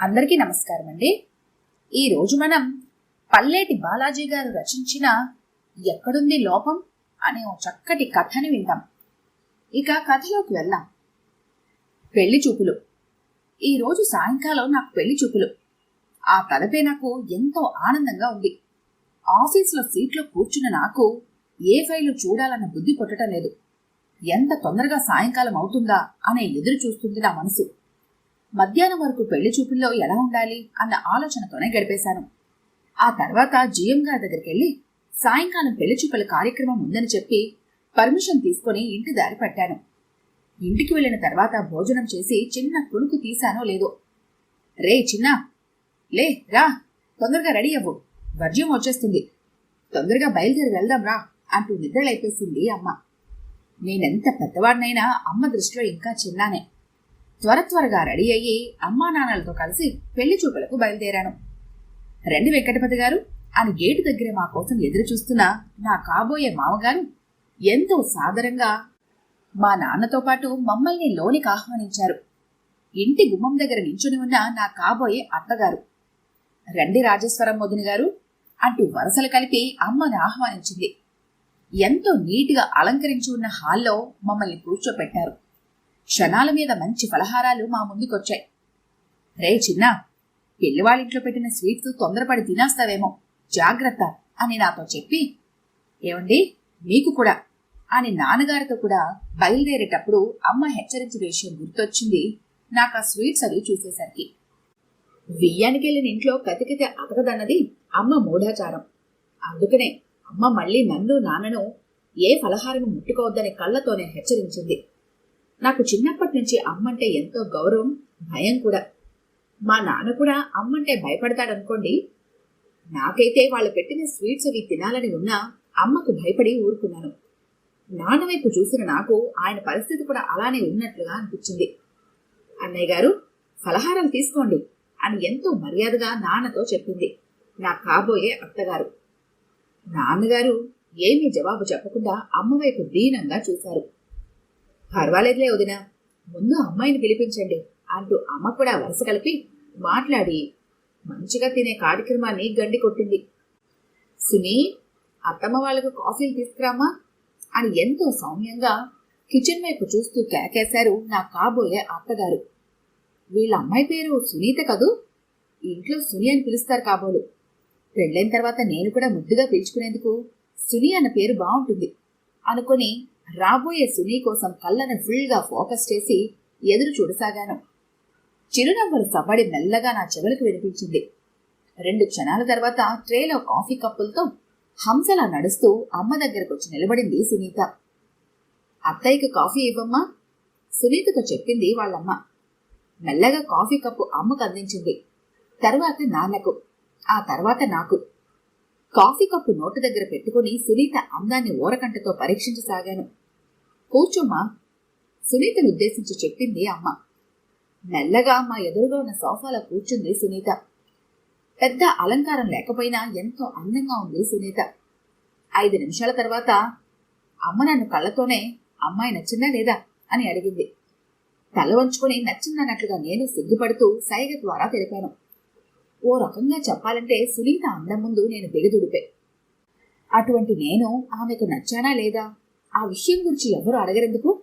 అందరికీ నమస్కారం అండి. ఈరోజు మనం పల్లేటి బాలాజీ గారు రచించిన ఎక్కడుంది లోపం అనే ఓ చక్కటి కథని విందాం. ఇక కథలోకి వెళ్దాం. పెళ్ళి చూపులు. ఈరోజు సాయంకాలం నాకు పెళ్ళి చూపులు. ఆ తలపే నాకు ఎంతో ఆనందంగా ఉంది. ఆఫీసులో సీట్లో కూర్చున్న నాకు ఏ ఫైలు చూడాలన్న బుద్ధి పుట్టడం లేదు. ఎంత తొందరగా సాయంకాలం అవుతుందా అనే ఎదురు చూస్తుంది నా మనసు. మధ్యాహ్నం వరకు పెళ్ళి చూపుల్లో ఎలా ఉండాలి అన్న ఆలోచనతోనే గడిపేశాను. ఆ తర్వాత జీఎం గారి దగ్గరికి వెళ్ళి సాయంకాలం పెళ్ళి చూపుల కార్యక్రమం ఉందని చెప్పి పర్మిషన్ తీసుకొని ఇంటి దారి పట్టాను. ఇంటికి వెళ్ళిన తర్వాత భోజనం చేసి చిన్న కొడుకు తీశానో లేదో. రే చిన్న! లే రా! తొందరగా రెడీ అవ్వు. వర్జ్యం వచ్చేస్తుంది. తొందరగా బయలుదేరి వెళ్దాం రా! అంటూ నిద్రలేపేసింది అమ్మ. నేనెంత పెద్దవాడినైనా అమ్మ దృష్టిలో ఇంకా చిన్నానే. త్వర త్వరగా రెడీ అయ్యి అమ్మా నాన్నలతో కలిసి పెళ్ళి చూపులకు బయలుదేరాను. రండి వెంకటపతి గారు అని గేటు దగ్గర మా కోసం ఎదురు చూస్తున్న నా కాబోయే మామగారు ఎంతో సాదరంగా మా నాన్నతో పాటు మమ్మల్ని లోనికి ఆహ్వానించారు. ఇంటి గుమ్మం దగ్గర నించుని ఉన్న నా కాబోయే అత్తగారు. రండి రాజేశ్వరం మొదిని గారు అంటూ వరసలు కలిపి అమ్మని ఆహ్వానించింది. ఎంతో నీటిగా అలంకరించి ఉన్న హాల్లో మమ్మల్ని కూర్చోపెట్టారు. క్షణాల మీద మంచి ఫలహారాలు మా ముందుకొచ్చాయి. రే చిన్న పెళ్ళివాళ్ళింట్లో పెట్టిన స్వీట్స్ తొందరపడి తినేస్తావేమో. జాగ్రత్త అని నాతో చెప్పి ఏమండి మీకు కూడా అని నాన్నగారితో కూడా బయలుదేరేటప్పుడు అమ్మ హెచ్చరించిన విషయం గుర్తొచ్చింది. నాకు ఆ స్వీట్స్ అవి చూసేసరికి. వియ్యానికి వెళ్ళిన ఇంట్లో కతికితే అతకదన్నది అమ్మ మూఢాచారం. అందుకనే అమ్మ మళ్ళీ నన్ను నాన్నను ఏ ఫలహారం ముట్టుకోవద్దని కళ్ళతోనే హెచ్చరించింది. నాకు చిన్నప్పటి నుంచి అమ్మంటే ఎంతో గౌరవం భయం కూడా. మా నాన్న కూడా అమ్మంటే భయపడతాడనుకోండి. నాకైతే వాళ్ళు పెట్టిన స్వీట్స్ అవి తినాలని ఉన్నా అమ్మకు భయపడి ఊరుకున్నాను. నాన్న వైపు చూసిన నాకు ఆయన పరిస్థితి కూడా అలానే ఉన్నట్లుగా అనిపించింది. అన్నయ్య గారు ఫలహారం తీసుకోండి అని ఎంతో మర్యాదగా నాన్నతో చెప్పింది నా కాబోయే అత్తగారు. నాన్నగారు ఏమీ జవాబు చెప్పకుండా అమ్మవైపు దీనంగా చూశారు. పర్వాలేదులే వదిన. ముందు అమ్మాయిని పిలిపించండి అంటూ అమ్మ కూడా వరుస కలిపి మాట్లాడి మంచిగా తినే కార్యక్రమాన్ని గండి కొట్టింది. సునీ అత్తమ్మ వాళ్ళకు కాఫీలు తీసుకురామా అని ఎంతో సౌమ్యంగా కిచెన్ వైపు చూస్తూ కేకేశారు నా కాబోయే అత్తగారు. వీళ్ళ అమ్మాయి పేరు సునీత కదూ? ఇంట్లో సుని అని పిలుస్తారు కాబోలు. పెళ్ళైన తర్వాత నేను కూడా ముద్దుగా పిలుచుకునేందుకు సుని అన్న పేరు బాగుంటుంది అనుకొని రాబోయే సునీ కోసం కళ్ళను ఫుల్గా ఫోకస్ చేసి ఎదురు చూడసాగాను. చిరునవ్వుల సవ్వడి మెల్లగా నా చెవులకు వినిపించింది. రెండు క్షణాల తర్వాత ట్రేలో కాఫీ కప్పులతో హంసలా నడుస్తూ అమ్మ దగ్గరకు వచ్చి నిలబడింది సునీత. అత్తయ్యకి కాఫీ ఇవ్వమ్మా సునీతకు చెప్పింది వాళ్ళమ్మ. మెల్లగా కాఫీ కప్పు అమ్మకు అందించింది. తర్వాత నాన్నకు ఆ తర్వాత నాకు. కాఫీ కప్పు నోటు దగ్గర పెట్టుకుని సునీత అందాన్ని ఓరకంటతో పరీక్షించసాగాను. కూర్చోమ్మా సునీతను ఉద్దేశించి చెప్పింది అమ్మ. మెల్లగా మా ఎదురుగా ఉన్న సోఫాలో కూర్చుంది సునీత. పెద్ద అలంకారం లేకపోయినా ఎంతో అందంగా ఉంది సునీత. ఐదు నిమిషాల తర్వాత అమ్మ నన్ను కళ్ళతోనే అమ్మాయి నచ్చిందా లేదా అని అడిగింది. తల వంచుకుని నచ్చిందన్నట్లుగా నేను సిగ్గుపడుతూ సైగ ద్వారా తెలిపాను. ఓ రకంగా చెప్పాలంటే సునీత అందం ముందు నేను దిగదుడిపే. అటువంటి నేను ఆమెకు నచ్చానా లేదా? ఆ విషయం గురించి ఎవరు అడగరెందుకు?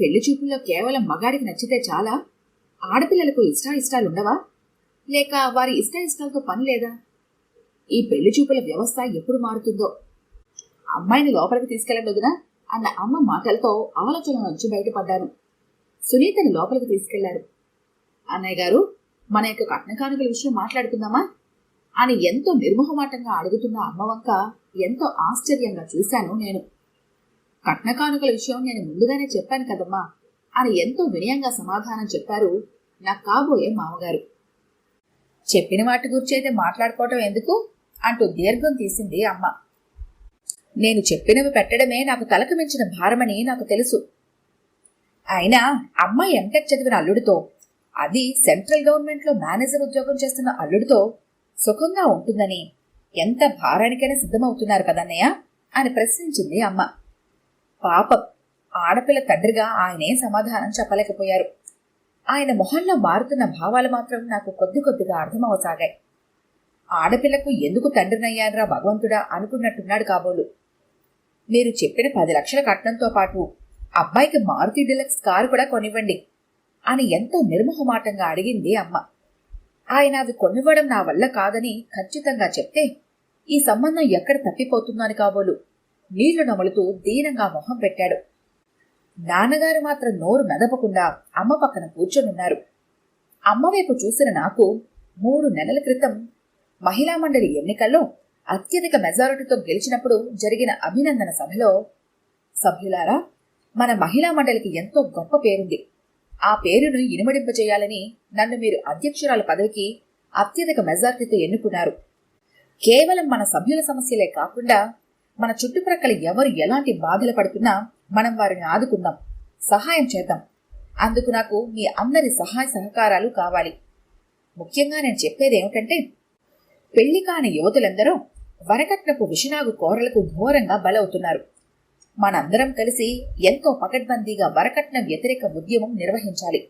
పెళ్ళి చూపుల్లో కేవలం మగాడికి నచ్చితే చాలా? ఆడపిల్లలకు ఇష్టాయిష్టాలుండవా? లేక వారి ఇష్టాయిష్టాలతో పని లేదా? ఈ పెళ్ళి చూపుల వ్యవస్థ ఎప్పుడు మారుతుందో? అమ్మాయిని లోపలికి తీసుకెళ్ళండి అన్న అమ్మ మాటలతో ఆలోచన నుంచి బయటపడ్డాను. సునీతని లోపలికి తీసుకెళ్ళారు. అన్నయ్య గారు మన యొక్క కట్న కానుకల విషయం మాట్లాడుకుందామా? అని ఎంతో నిర్మోహమాటంగా అడుగుతున్న అమ్మవంక ఎంతో ఆశ్చర్యంగా చూశాను నేను. కట్న కానుకల విషయం నేను ముందుగానే చెప్పాను కదమ్మా అని ఎంతో వినయంగా సమాధానం చెప్పారు నా కాబోయే మామగారు. చెప్పిన వాటి గురించి అయితే మాట్లాడుకోవటం ఎందుకు? అంటూ దీర్ఘం తీసింది అమ్మ. నేను చెప్పినవి పెట్టడమే నాకు తలకు మించిన భారమని నాకు తెలుసు. అయినా అమ్మాయి ఎంటెక్ చదివిన అల్లుడితో అది సెంట్రల్ గవర్నమెంట్లో మేనేజర్ ఉద్యోగం చేస్తున్న అల్లుడితో సుఖంగా ఉంటుందని ఎంత భారానికైనా సిద్ధమవుతున్నారు కదన్నయ్య అని ప్రశ్నించింది అమ్మ. పాపం ఆడపిల్ల తండ్రిగా ఆయనే సమాధానం చెప్పలేకపోయారు. ఆయన మొహంలో మారుతున్న భావాలు మాత్రం నాకు కొద్ది కొద్దిగా అర్థమవసాగాయి. ఆడపిల్లకు ఎందుకు తండ్రినయ్యానరా భగవంతుడా అనుకున్నట్టున్నాడు కాబోలు. మీరు చెప్పిన పది లక్షల కట్నంతో పాటు అబ్బాయికి మారుతి డిలక్స్ కారు కూడా కొనివ్వండి. అని ఎంతో నిర్మోహమాటంగా అడిగింది అమ్మ. ఆయన అవి కొనివ్వడం నా వల్ల కాదని ఖచ్చితంగా చెప్తే ఈ సంబంధం ఎక్కడ తప్పిపోతుందని కాబోలు. నీళ్ళు నములుతూ దీనంగా మొహం పెట్టాడు. నాన్నగారు మాత్రం నోరు మెదపకుండా అమ్మ పక్కన కూర్చొనున్నారు. అమ్మవైపు చూసిన నాకు మూడు నెలల క్రితం మహిళా మండలి ఎన్నికల్లో అత్యధిక మెజారిటీతో గెలిచినప్పుడు జరిగిన అభినందన సభలో సభ్యులారా మన మహిళా మండలికి ఎంతో గొప్ప పేరుంది. ఆ పేరును ఇనుమడింపజేయాలని నన్ను మీరు అధ్యక్షురాల పదవికి అత్యధిక మెజార్టీతో ఎన్నుకున్నారు. కేవలం మన సభ్యుల సమస్యలే కాకుండా మన చుట్టుప్రక్కల ఎవరు ఎలాంటి బాధలు పడుతున్నా మనం వారిని ఆదుకుందాం సహాయం చేద్దాం. అందుకు నాకు మీ అందరి సహాయ సహకారాలు కావాలి. ముఖ్యంగా నేను చెప్పేది ఏమిటంటే పెళ్ళి కాని యువతులందరూ వరకట్నపు విషనాగు కోరలకు ఘోరంగా బలవుతున్నారు. మనందరం కలిసి ఎంతో పకడ్బందీగా వరకట్నం వ్యతిరేక ఉద్యమం నిర్వహించాలి.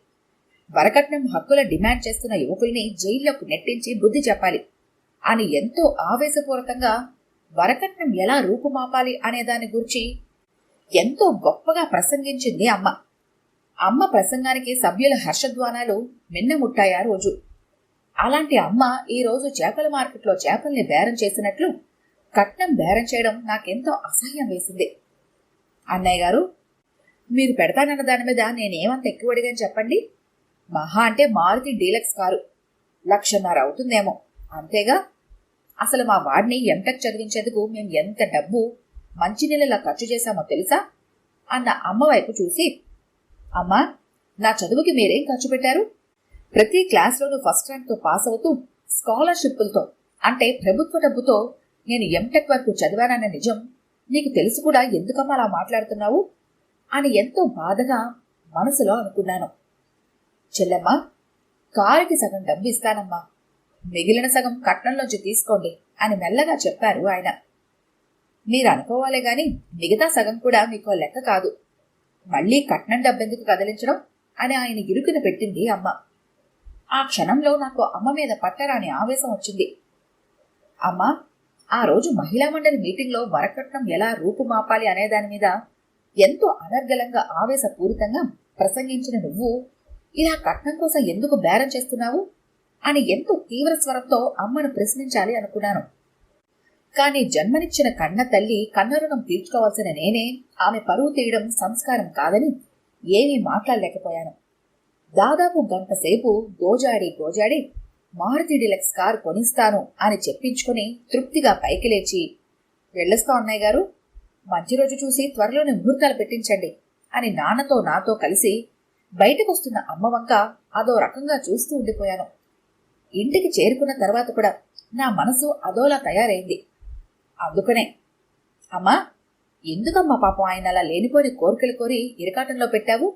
వరకట్నం హక్కుల డిమాండ్ చేస్తున్న యువకుల్ని జైళ్ళకు నెట్టించి బుద్ధి చెప్పాలి. అని ఎంతో ఆవేశపూర్వకంగా వరకట్నం ఎలా రూపుమాపాలి అనే దాని గురించి ఎంతో గొప్పగా ప్రసంగించింది అమ్మ. అమ్మ ప్రసంగానికి సభ్యుల హర్షధ్వానాలు మిన్నముట్టాయా రోజు. అలాంటి అమ్మ ఈరోజు చేపల మార్కెట్లో చేపల్ని బేరం చేసినట్లు కట్నం బేరం చేయడం నాకెంతో అసహ్యం వేసింది. అన్నయ్య గారు మీరు పెడతానన్న దాని మీద నేనేమంత ఎక్కువ అడిగాను చెప్పండి. మహా అంటే మారుతి డీలక్స్ కారు. లక్షన్నర అవుతుందేమో. అంతేగా? అసలు మా వాడిని ఎంటెక్ చదివించేందుకు మేము ఎంత డబ్బు మంచినీళ్ళలా ఖర్చు చేశామో తెలుసా? అన్న అమ్మ వైపు చూసి అమ్మా నా చదువుకి మీరేం ఖర్చు పెట్టారు? ప్రతి క్లాస్లోనూ ఫస్ట్ ర్యాంక్తో పాస్ అవుతూ స్కాలర్షిప్లతో అంటే ప్రభుత్వ డబ్బుతో నేను ఎంటెక్ వరకు చదివానన్న నిజం నీకు తెలుసు కూడా ఎందుకమ్మా అలా మాట్లాడుతున్నావు? అని ఎంతో బాధగా మనసులో అనుకున్నాను. చెల్లెమ్మ కారుకి సగం డబ్బు ఇస్తానమ్మా మిగిలిన సగం కట్నంలోంచి తీసుకోండి అని మెల్లగా చెప్పారు ఆయన. మీరు అనుకోవాలే గాని మిగతా సగం కూడా మీకు లెక్క కాదు. మళ్ళీ కట్నం డబ్బెందుకు కదిలించడం అని ఆయన ఇరుకున పెట్టింది అమ్మ. ఆ క్షణంలో నాకు అమ్మ మీద పట్టరాని ఆవేశం వచ్చింది. అమ్మా ఆ రోజు మహిళా మండలి మీటింగ్లో వరకట్నం ఎలా రూపుమాపాలి అనే దాని మీద ఎంతో అనర్గలంగా ఆవేశపూరితంగా ప్రసంగించిన నువ్వు ఇలా కట్నం కోసం ఎందుకు బేరం చేస్తున్నావు? అని ఎంతో తీవ్ర స్వరంతో అమ్మను ప్రశ్నించాలి అనుకున్నాను. కాని జన్మనిచ్చిన కన్న తల్లి కన్నరుణం తీర్చుకోవాల్సిన నేనే ఆమె పరువు తీయడం సంస్కారం కాదని ఏమీ మాట్లాడలేకపోయాను. దాదాపు గంట సేపు గోజాడి గోజాడి మారుతి డిలక్స్ కార్ కొనిస్తాను అని చెప్పించుకుని తృప్తిగా పైకి లేచి వెళ్ళొస్తా అన్నయ్య గారు మంచి రోజు చూసి త్వరలోనే ముహూర్తాలు పెట్టించండి అని నాన్నతో నాతో కలిసి బయటకొస్తున్న అమ్మ వంక అదో రకంగా చూస్తూ ఉండిపోయాను. ఇంటికి చేరుకున్న తర్వాత కూడా నా మనసు అదోలా తయారైంది. అందుకనే అమ్మా ఎందుకమ్మా పాపం ఆయన అలా లేనిపోని కోరికలు కోరి ఇరకాటంలో పెట్టావు?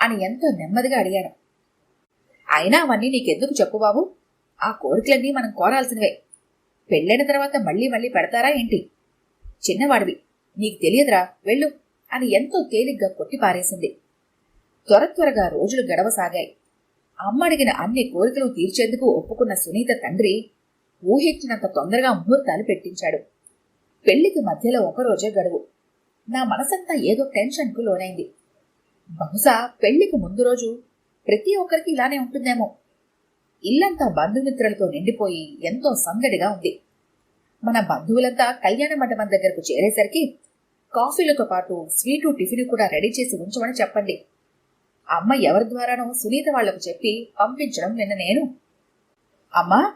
అని ఎంతో నెమ్మదిగా అడిగాను. అయినా అవన్నీ నీకెందుకు చెప్పు బాబు? ఆ కోరికలన్నీ మనం కోరాల్సినవే. పెళ్ళైన తర్వాత మళ్ళీ మళ్ళీ పెడతారా ఏంటి? చిన్నవాడివి. నీకు తెలియదురా వెళ్ళు అని ఎంతో తేలిగ్గా కొట్టిపారేసింది త్వర త్వరగా రోజులు గడవసాగాయి. అమ్మ అడిగిన అన్ని కోరికలు తీర్చేందుకు ఒప్పుకున్న సునీత తండ్రి ఊహించినంత తొందరగా ముహూర్తాలు పెట్టించాడు. పెళ్ళికి మధ్యలో ఒకరోజే గడువు. నా మనసంతా ఏదో టెన్షన్కు లోనైంది. బహుశా పెళ్ళికి ముందు రోజు ప్రతి ఒక్కరికి ఇలానే ఉంటుందేమో. ఇల్లంతా బంధుమిత్రులతో నిండిపోయి ఎంతో సందడిగా ఉంది. మన బంధువులంతా కళ్యాణ మండపం దగ్గరకు చేరేసరికి కాఫీలతో పాటు స్వీటు టిఫిన్ కూడా రెడీ చేసి ఉంచమని చెప్పండి. అమ్మ ఎవరి ద్వారానో సునీత వాళ్ళకు చెప్పి పంపించడం నిన్న నేను. అమ్మా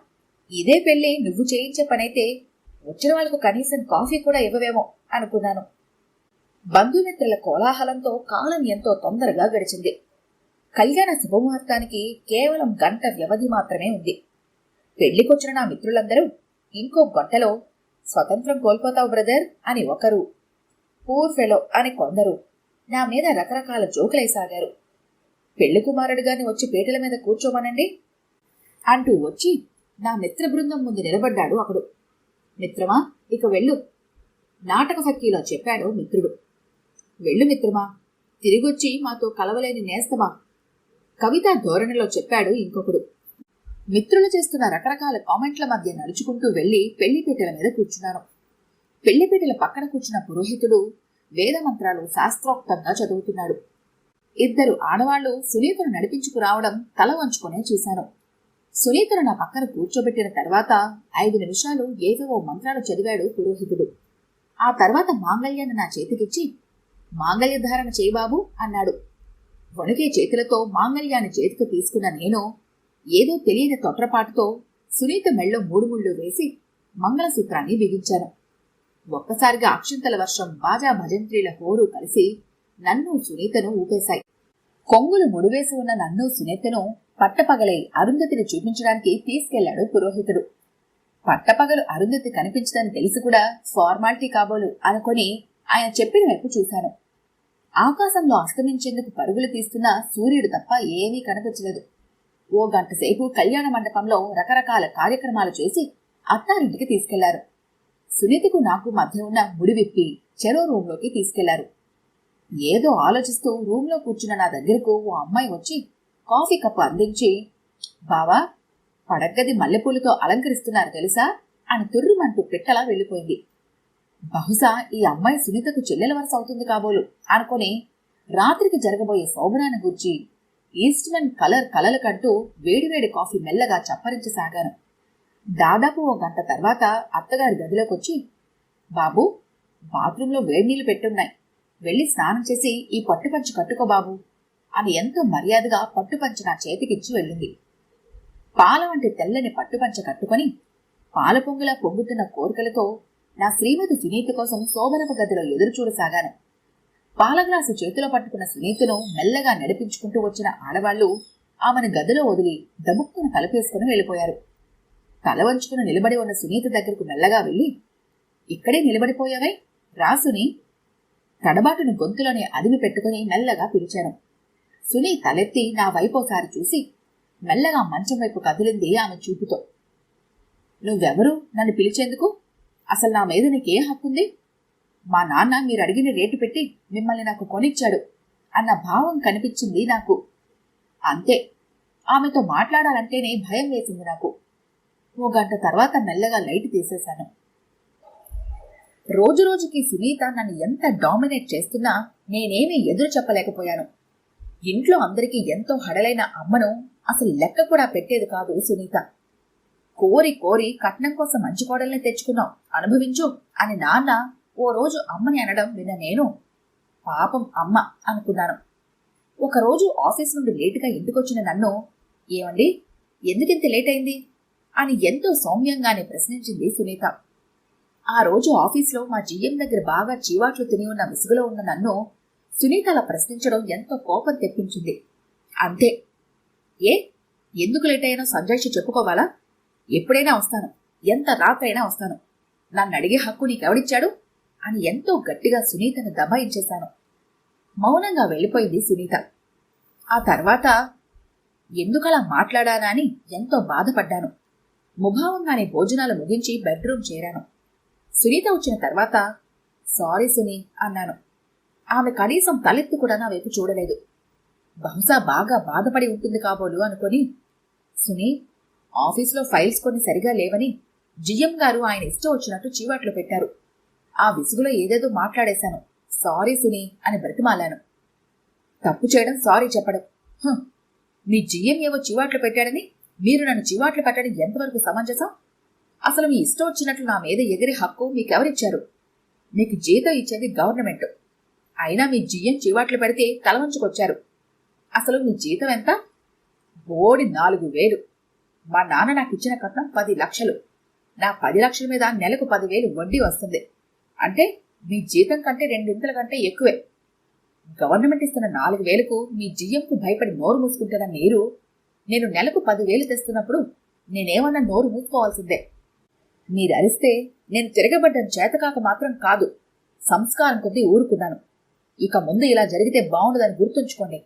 ఇదే పెళ్ళి నువ్వు చేయించే పనైతే వచ్చిన వాళ్ళకు కనీసం కాఫీ కూడా ఇవ్వవేమో అనుకున్నాను. బంధుమిత్రుల కోలాహలంతో కాలం ఎంతో తొందరగా గడిచింది. కళ్యాణ శుభముహూర్తానికి కేవలం గంట వ్యవధి మాత్రమే ఉంది. పెళ్ళికొచ్చిన నా మిత్రులందరూ ఇంకో గంటలో స్వతంత్రం కోల్పోతావు బ్రదర్ అని ఒకరు పూర్ ఫెలో అని కొందరు నా మీద రకరకాల జోకులైసాగారు. పెళ్ళి కుమారుడిగాని వచ్చి పీటల మీద కూర్చోమనండి? అంటూ వచ్చి నా మిత్ర బృందం ముందు నిలబడ్డాడు అప్పుడు. మిత్రమా ఇక వెళ్ళు. నాటక ఫక్కీలో చెప్పాడు మిత్రుడు. వెళ్ళు మిత్రమా తిరిగొచ్చి మాతో కలవలేని నేస్తమా? కవిత ధోరణిలో చెప్పాడు ఇంకొకడు. మిత్రులు చేస్తున్న రకరకాల కామెంట్ల మధ్య నడుచుకుంటూ వెళ్ళి పెళ్ళిపీటల మీద కూర్చున్నాను. పెళ్ళిపీటల పక్కన కూర్చున్న పురోహితుడు వేదమంత్రాలు శాస్త్రోక్తంగా చదువుతున్నాడు. ఇద్దరు ఆడవాళ్ళు సునీతను నడిపించుకురావడం తల వంచుకునే చూశాను. సునీతను నా పక్కన కూర్చోబెట్టిన తర్వాత ఐదు నిమిషాలు ఏవేవో మంత్రాలు చదివాడు పురోహితుడు. ఆ తర్వాత మాంగళ్యాన్ని నా చేతికిచ్చి మాంగళ్య ధారణ చేయబాబు అన్నాడు. వణికే చేతులతో మాంగళ్యాన్ని చేతికి తీసుకున్న నేను ఏదో తెలియని తొట్రపాటుతో సునీత మెళ్ళో మూడు ముళ్ళు వేసి మంగళసూత్రాన్ని బిగించాను. ఒక్కసారిగా అక్షంతల వర్షం బాజా భజంత్రీల హోరు కలిసి నన్ను సునీతను ఊపేశాయి. కొంగులు ముడివేసి ఉన్న నన్ను సునీతను పట్టపగలై అరుంధతిని చూపించడానికి తీసుకెళ్ళాడు పురోహితుడు. పట్టపగలు అరుంధతి కనిపించదని తెలిసి కూడా ఫార్మాలిటీ కాబోలు అనుకొని ఆయన చెప్పిన వైపు చూశాను. ఆకాశంలో అస్తమించేందుకు పరుగులు తీస్తున్న సూర్యుడు తప్ప ఏమీ కనిపించలేదు ఓ గంట సేపు కళ్యాణ మండపంలో రకరకాల కార్యక్రమాలు చేసి అత్తారింటికి తీసుకెళ్ళారు. సునీతికు నాకు మధ్య ఉన్న ముడి విప్పి చెరో రూంలోకి తీసుకెళ్ళారు. ఏదో ఆలోచిస్తూ రూంలో కూర్చున్న నా దగ్గరకు ఓ అమ్మాయి వచ్చి కాఫీ కప్పు అందించి బావా పడగ్గది మల్లెపూలతో అలంకరిస్తున్నారు తెలుసా? అని తుర్రుమంటూ పిట్టలా వెళ్ళిపోయింది. బహుశా ఈ అమ్మాయి సునీతకు చెల్లెల వరుస అవుతుంది కాబోలు అనుకుని రాత్రికి జరగబోయే శోభనాన్ని గూర్చి ఈస్ట్మెన్ కలర్ కలలు కంటూ వేడివేడి కాఫీ మెల్లగా చప్పరించసాగాను. దాదాపు ఓ గంట తర్వాత అత్తగారి గదిలోకి వచ్చి బాబు బాత్రూంలో వేడి నీళ్ళు పెట్టున్నాయి. వెళ్ళి స్నానం చేసి ఈ పట్టుపంచు కట్టుకో బాబు అని ఎంతో మర్యాదగా పట్టుపంచ నా చేతికిచ్చి వెళ్ళింది. పాల వంటి తెల్లని పట్టుపంచ కట్టుకొని పాల పొంగులా పొంగుతున్న కోరికలతో నా శ్రీమతి సునీత కోసం శోభనపు గదిలో ఎదురు చూడసాగాను పాలగ్లాసు చేతిలో పట్టుకున్న సునీతను మెల్లగా నడిపించుకుంటూ వచ్చిన ఆడవాళ్ళు ఆమెను గదిలో వదిలి దముక్కును తలపేసుకుని వెళ్ళిపోయారు. తల వంచుకుని నిలబడి ఉన్న సునీత దగ్గరకు మెల్లగా వెళ్ళి ఇక్కడే నిలబడిపోయావై? రాసుని తడబాటును గొంతులోనే అదిమి పెట్టుకుని మెల్లగా పిలిచాను. సునీ తలెత్తి నా వైపోసారి చూసి మెల్లగా మంచం వైపు కదిలింది ఆమె చూపుతో. నువ్వెవరు? నన్ను పిలిచేందుకు? అసలు నా మీద నీకే హక్కుంది మా నాన్న మీరు అడిగిన రేటు పెట్టి మిమ్మల్ని నాకు కొనిచ్చాడు అన్న భావం కనిపించింది నాకు. అంతే. ఆమెతో మాట్లాడాలంటేనే భయం వేసింది నాకు. ఓ గంట తర్వాత మెల్లగా లైట్ తీసేశాను. రోజు రోజుకి సునీత నన్ను ఎంత డామినేట్ చేస్తున్నా నేనేమీ ఎదురు చెప్పలేకపోయాను. ఇంట్లో అందరికీ ఎంతో హడలైన అమ్మను అసలు లెక్క కూడా పెట్టేది కాదు సునీత. కోరి కోరి కట్నం కోసం మంచి కోడల్ని తెచ్చుకున్నాం అనుభవించు అని నాన్న ఓ రోజు అమ్మని అనడం విన్న నేను పాపం అమ్మ అనుకున్నాను. ఒకరోజు ఆఫీస్ నుండి లేటుగా ఇంటికొచ్చిన నన్ను ఏమండి? ఎందుకింత లేట్ అయింది అని ఎంతో సౌమ్యంగానే ప్రశ్నించింది సునీత. ఆ రోజు ఆఫీస్లో మా జీఎం దగ్గర బాగా చీవాట్లు తిని ఉన్న విసుగులో ఉన్న నన్ను సునీత అలా ప్రశ్నించడం ఎంతో కోపం తెప్పించింది. అంతే. ఏ? ఎందుకు లేట్ అయినో సంజయ్షి చెప్పుకోవాలా? ఎప్పుడైనా వస్తాను. ఎంత రాత్రైనా వస్తాను. నన్ను అడిగే హక్కు నీకెవడిచ్చాడు? అని ఎంతో గట్టిగా సునీతను దబాయించేశాను. మౌనంగా వెళ్ళిపోయింది సునీత. ఆ తర్వాత ఎందుకలా మాట్లాడానా అని ఎంతో బాధపడ్డాను. ముభావంగానే భోజనాలు ముగించి బెడ్రూమ్ చేరాను. సునీత వచ్చిన తర్వాత సారీ సునీ అన్నాను. ఆమె కనీసం తలెత్తి కూడా నా వైపు చూడలేదు. బహుశా బాగా బాధపడి ఉంటుంది కాబోలు అనుకొని సునీ ఆఫీస్లో ఫైల్స్ కొన్ని సరిగా లేవని జిఎం గారు ఆయన ఇష్టం వచ్చినట్టు చీవాట్లు పెట్టారు. ఆ విసుగులో ఏదేదో మాట్లాడేశాను. సారీ సుని అని బ్రతిమాలాను. తప్పు చేయడం సారీ చెప్పడం. మీ జిఎం ఏవో చివాట్లు పెట్టాడని మీరు నన్ను చివాట్లు పెట్టడం ఎంతవరకు సమంజసం? అసలు మీ ఇష్టం వచ్చినట్లు నా మీద ఎగిరే హక్కు మీకెవరిచ్చారు? మీకు జీతం ఇచ్చేది గవర్నమెంట్. అయినా మీ జిఎం చివాట్లు పెడితే తలవంచుకొచ్చారు. అసలు మీ జీతం ఎంత? బోడి నాలుగు వేలు. మా నాన్న నాకు ఇచ్చిన కట్నం పది లక్షలు. నా పది లక్షల మీద నెలకు పదివేలు వడ్డీ వస్తుంది. అంటే మీ జీతం కంటే రెండింతల కంటే ఎక్కువే. గవర్నమెంట్ ఇస్తున్న నాలుగు వేలకు మీ జిఎంకు భయపడి నోరు మూసుకుంటున్న మీరు నేను నెలకు పదివేలు తెస్తున్నప్పుడు నేనేమన్నా నోరు మూసుకోవాల్సిందే. మీరు అరిస్తే నేను తిరగబడ్డం చేతకాక మాత్రం కాదు సంస్కారం కొద్దీ ఊరుకున్నాను. ఇక ముందు ఇలా జరిగితే బాగుండదని గుర్తుంచుకోండి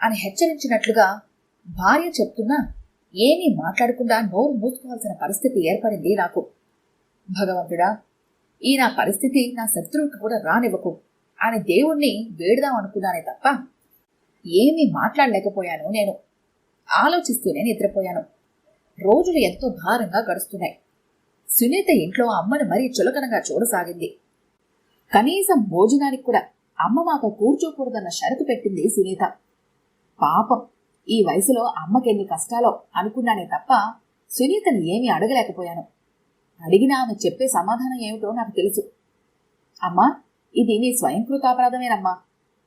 అని హెచ్చరించినట్లుగా భార్య చెప్తున్నా ఏమీ మాట్లాడకుండా నోరు మూసుకోవాల్సిన పరిస్థితి ఏర్పడింది నాకు. భగవంతుడా ఈ నా పరిస్థితి నా శత్రువుకి కూడా రానివ్వకు. అని దేవుణ్ణి వేడుదాం అనుకున్నానే తప్ప ఏమీ మాట్లాడలేకపోయాను నేను. ఆలోచిస్తూనే నిద్రపోయాను. రోజులు ఎంతో భారంగా గడుస్తున్నాయి. సునీత ఇంట్లో అమ్మను మరీ చులకనగా చూడసాగింది. కనీసం భోజనానికి కూడా అమ్మ మాతో కూర్చోకూడదన్న షరతు పెట్టింది సునీత. పాపం ఈ వయసులో అమ్మకెన్ని కష్టాలో అనుకున్నానే తప్ప సునీతని ఏమీ అడగలేకపోయాను. అడిగినా ఆమె చెప్పే సమాధానం ఏమిటో నాకు తెలుసు. అమ్మా ఇది నీ స్వయంకృతాపరాధమేనమ్మా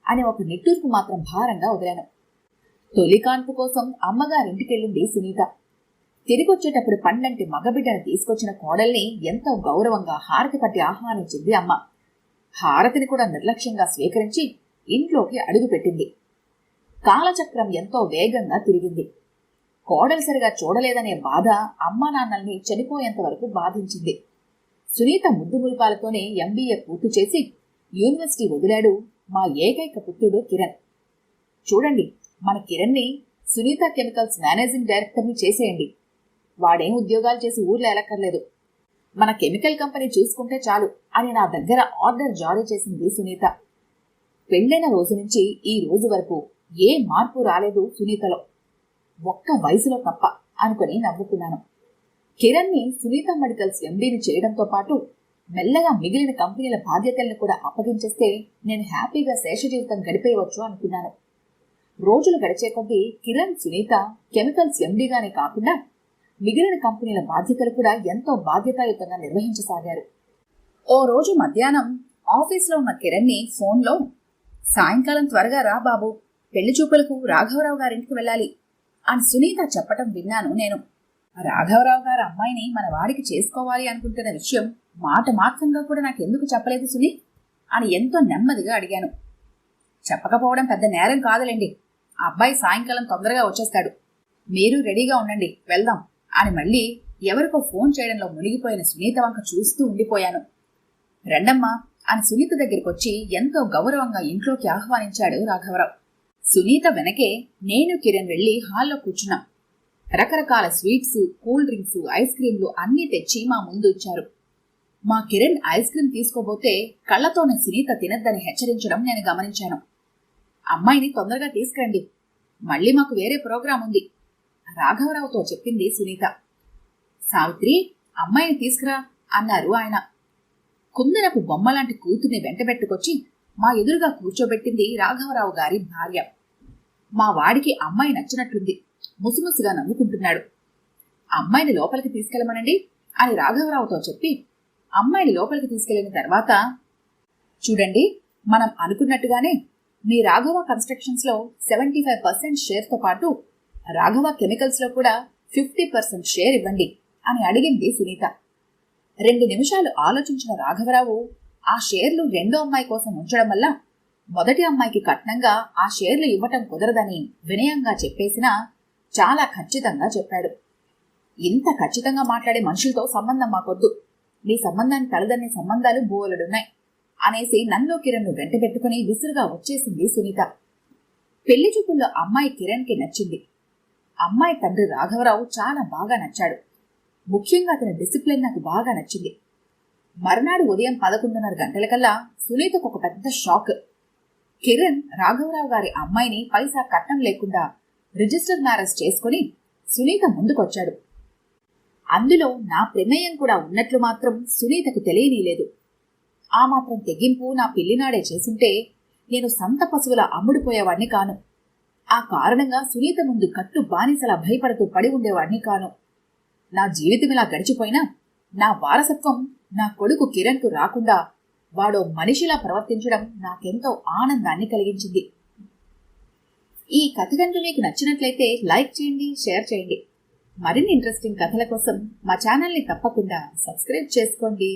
అని ఒక నిట్టూర్పు మాత్రం భారంగా వదిలాను. తొలి కాన్పు కోసం అమ్మగారింటికెళ్ళింది సునీత. తిరిగొచ్చేటప్పుడు పండంటి మగబిడ్డను తీసుకొచ్చిన కోడల్ని ఎంతో గౌరవంగా హారతి పట్టి ఆహ్వానించింది అమ్మ. హారతిని కూడా నిర్లక్ష్యంగా స్వీకరించి ఇంట్లోకి అడుగుపెట్టింది. కాలచక్రం ఎంతో వేగంగా తిరిగింది. కోడలు సరిగా చూడలేదనే బాధ అమ్మా నాన్నల్ని చనిపోయేంత వరకు బాధించింది. సునీత ముద్దు మురిపాలతోనే ఎంబీఏ పూర్తి చేసి యూనివర్సిటీ వదిలాడు మా ఏకైక పుత్రుడు కిరణ్. చూడండి మన కిరణ్ని సునీత కెమికల్స్ మేనేజింగ్ డైరెక్టర్ని చేసేయండి. వాడేం ఉద్యోగాలు చేసి ఊర్లో ఎలక్కర్లేదు. మన కెమికల్ కంపెనీ చూసుకుంటే చాలు అని నా దగ్గర ఆర్డర్ జారీ చేసింది సునీత. పెళ్ళైన రోజు నుంచి ఈ రోజు వరకు ఏ మార్పు రాలేదు సునీతలో. ఒక్క వయసులో తప్ప అనుకుని నవ్వుకున్నాను. కిరణ్ని సునీత మెడికల్స్ ఎండీని చేయడంతో పాటు మెల్లగా మిగిలిన కంపెనీల బాధ్యతలను కూడా అప్పగించేస్తే నేను హ్యాపీగా శేష జీవితం గడిపేయవచ్చు అనుకున్నాను. రోజులు గడిచే కొద్దీ కిరణ్ సునీత కెమికల్స్ ఎండీగానే కాకుండా మిగిలిన కంపెనీల బాధ్యతలు కూడా ఎంతో బాధ్యతాయుతంగా నిర్వహించసాగారు. ఓ రోజు మధ్యాహ్నం ఆఫీస్లో ఉన్న కిరణ్ని ఫోన్లో సాయంకాలం త్వరగా రా బాబు పెళ్ళి చూపులకు రాఘవరావు గారింటికి వెళ్ళాలి అని సునీత చెప్పటం విన్నాను నేను. రాఘవరావు గారి అమ్మాయిని మన వాడికి చేసుకోవాలి అనుకుంటున్న విషయం మాట మాత్రంగా కూడా నాకెందుకు చెప్పలేదు సునీ అని ఎంతో నెమ్మదిగా అడిగాను. చెప్పకపోవడం పెద్ద నేరం కాదులేండి. ఆ అబ్బాయి సాయంకాలం తొందరగా వచ్చేస్తాడు. మీరు రెడీగా ఉండండి వెళ్దాం అని మళ్ళీ ఎవరికో ఫోన్ చేయడంలో మునిగిపోయిన సునీత వంక చూస్తూ ఉండిపోయాను. రెండమ్మా అని సునీత దగ్గరికి వచ్చి ఎంతో గౌరవంగా ఇంట్లోకి ఆహ్వానించాడు రాఘవరావు. సునీత వెనకే నేను కిరణ్ వెళ్ళి హాల్లో కూర్చున్నాం. రకరకాల స్వీట్స్ కూల్ డ్రింక్స్ ఐస్ క్రీంలు అన్నీ తెచ్చి మా ముందు ఉంచారు. మా కిరణ్ ఐస్ క్రీం తీసుకోబోతే కళ్ళతోనే సునీత తినద్దని హెచ్చరించడం నేను గమనించాను. అమ్మాయిని తొందరగా తీసుకురండి. మళ్ళీ మాకు వేరే ప్రోగ్రాం ఉంది. రాఘవరావుతో చెప్పింది సునీత. సావిత్రి అమ్మాయిని తీసుకురా అన్నారు ఆయన. కుందనకు బొమ్మలాంటి కూతుర్ని వెంటబెట్టుకొచ్చి మా ఎదురుగా కూర్చోబెట్టింది రాఘవరావు గారి భార్య. మా వాడికి అమ్మాయి నచ్చినట్లుంది ముసుముసుగా నవ్వుకుంటున్నాడు. అమ్మాయిని లోపలికి తీసుకెళ్ళమనండి అని రాఘవరావుతో చెప్పి అమ్మాయిని లోపలికి తీసుకెళ్ళిన తర్వాత చూడండి మనం అనుకున్నట్టుగానే మీ రాఘవ కన్స్ట్రక్షన్స్లో సెవెంటీ ఫైవ్ పర్సెంట్ షేర్తో పాటు రాఘవ కెమికల్స్లో కూడా ఫిఫ్టీ పర్సెంట్ షేర్ ఇవ్వండి అని అడిగింది సునీత. రెండు నిమిషాలు ఆలోచించిన రాఘవరావు ఆ షేర్లు రెండో అమ్మాయి కోసం ఉంచడం వల్ల మొదటి అమ్మాయికి కట్నంగా ఆ షేర్లు ఇవ్వటం కుదరదని వినయంగా చెప్పేసినా చాలా ఖచ్చితంగా చెప్పాడు. ఇంత ఖచ్చితంగా మాట్లాడే మనుషులతో సంబంధం మాకొద్దు. నీ సంబంధాన్ని తలదన్నే సంబంధాలు బోలెడున్నాయి అనేసి నన్ను కిరణ్ను వెంటబెట్టుకుని విసురుగా వచ్చేసింది సునీత. పెళ్ళి చూపుల్లో అమ్మాయి కిరణ్కి నచ్చింది. అమ్మాయి తండ్రి రాఘవరావు చాలా బాగా నచ్చాడు. ముఖ్యంగా అతని డిసిప్లిన్ నాకు బాగా నచ్చింది. మర్నాడు ఉదయం పదకొండున్నర గంటలకల్లా సునీతకు ఒక పెద్ద షాక్. కిరణ్ రాఘవరావు గారి అమ్మాయిని పైసా కట్నం లేకుండా రిజిస్టర్ మ్యారేజ్ చేసుకుని సునీత ముందుకొచ్చాడు. అందులో నా ప్రమేయం కూడా ఉన్నట్లు మాత్రం సునీతకు తెలియనీలేదు ఆ మాత్రం తెగింపు నా పెళ్ళినాడే చేసుంటే నేను సంత పశువుల అమ్ముడుపోయేవాడిని కాను. ఆ కారణంగా సునీత ముందు కట్టు బానిసలా భయపడుతూ పడి ఉండేవాడిని కాను. నా జీవితం ఇలా గడిచిపోయినా నా వారసత్వం నా కొడుకు కిరణ్కు రాకుండా వాడో మనిషిలా ప్రవర్తించడం నాకెంతో ఆనందాన్ని కలిగించింది. ఈ కథ కనుక మీకు నచ్చినట్లయితే లైక్ చేయండి షేర్ చేయండి. మరిన్ని ఇంట్రెస్టింగ్ కథల కోసం మా ఛానల్ని తప్పకుండా సబ్స్క్రైబ్ చేసుకోండి.